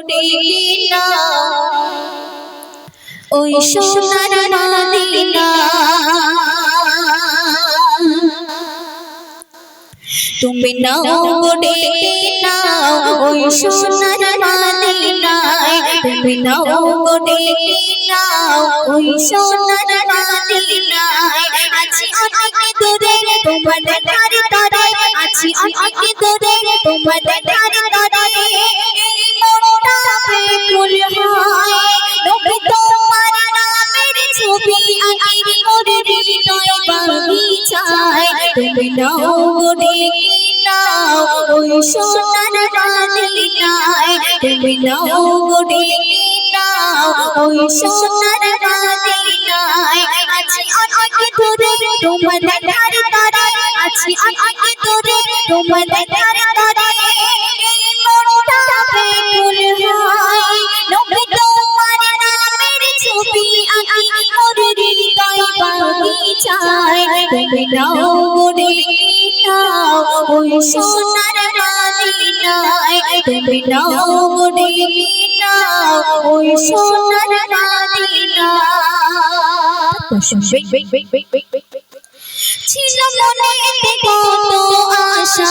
Medina ওই সোনার Medina. তুমি নাও গোডে নাও ওই সোনার মদিনায় তুমি নাও গোডে নাও ওই সোনার মদিনায় আছি অনেক দূরে তোমার দেখার তরে। আছি অনেক দূরে তোমার দেখার তুমি নাও গোডে ওই সোনার মদিনায় তুমি নাও গোডে ওই সোনার মদিনায় আছি অনেক দূরে তোমার দেখার তরে আছি অনেক দূরে তোমার তরে বাগিচায় তুমি নাও গোডে নাও, ওই সোনার মদিনায় তুমি নাও গোডে নাও, ওই সোনার মদিনায় ছিল মনে কত আশা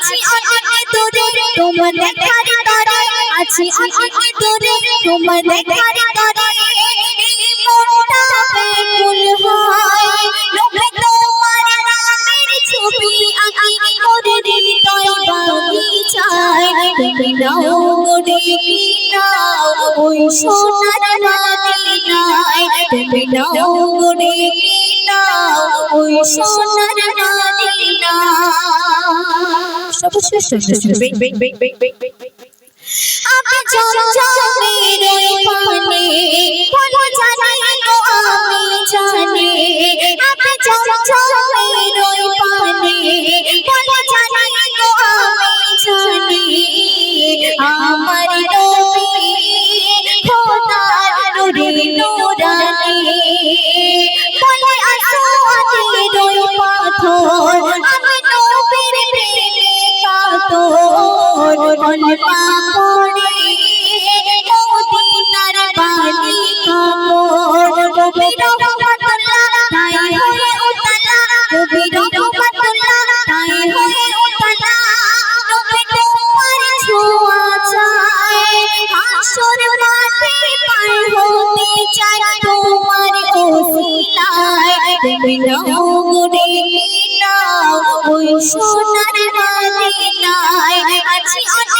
আছি অনেক দূরে, তোমার দেখার তরে। আছি অনেক দূরে, তোমার দেখার তরে। মোরে ওই সোনার মদিনায় তুমি নাও গোরে নাও ওই সোনার মদিনায় সর্বশ্রেষ্ঠ আমি জমজমের ওই পানে বলো জানি গো আমি জানি আমি জমজমের ওই পানে পাপড়ে মদিনার বালি কাপড় কবি আছি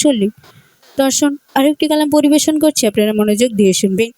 শুনলি দর্শন আরেকটি কালাম পরিবেশন করছি আপনারা মনোযোগ দিয়ে শুনবেন।